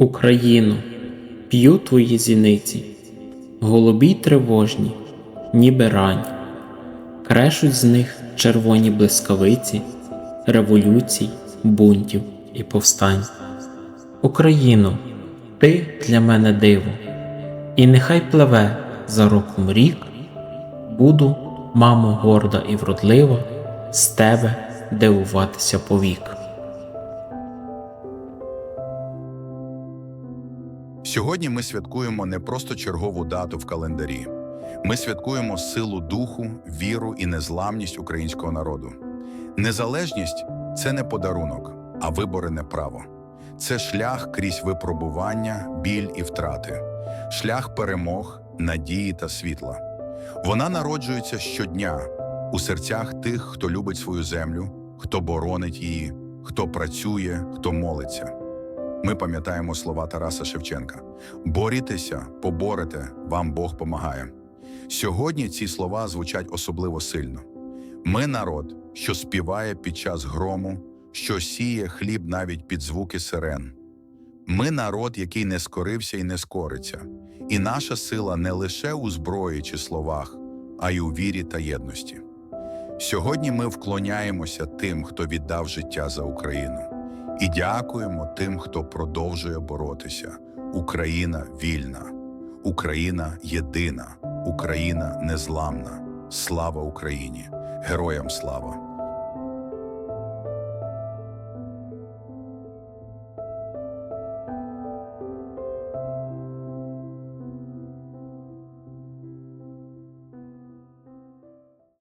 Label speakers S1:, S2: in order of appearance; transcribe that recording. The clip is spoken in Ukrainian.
S1: Україно, п'ю твої зіниці, голубі й тривожні, ніби рань, крешуть з них червоні блискавиці, революцій, бунтів і повстань. Україно, ти для мене диво, і нехай пливе за роком рік, буду, мамо, горда і вродлива, з тебе дивуватися повік.
S2: Сьогодні ми святкуємо не просто чергову дату в календарі. Ми святкуємо силу духу, віру і незламність українського народу. Незалежність це не подарунок, а виборене право. Це шлях крізь випробування, біль і втрати, шлях перемог, надії та світла. Вона народжується щодня у серцях тих, хто любить свою землю, хто боронить її, хто працює, хто молиться. Ми пам'ятаємо слова Тараса Шевченка: борітеся, поборете, вам Бог помагає. Сьогодні ці слова звучать особливо сильно. Ми народ, що співає під час грому, що сіє хліб навіть під звуки сирен. Ми народ, який не скорився і не скориться, і наша сила не лише у зброї чи словах, а й у вірі та єдності. Сьогодні ми вклоняємося тим, хто віддав життя за Україну. І дякуємо тим, хто продовжує боротися. Україна вільна, Україна єдина, Україна незламна. Слава Україні! Героям слава!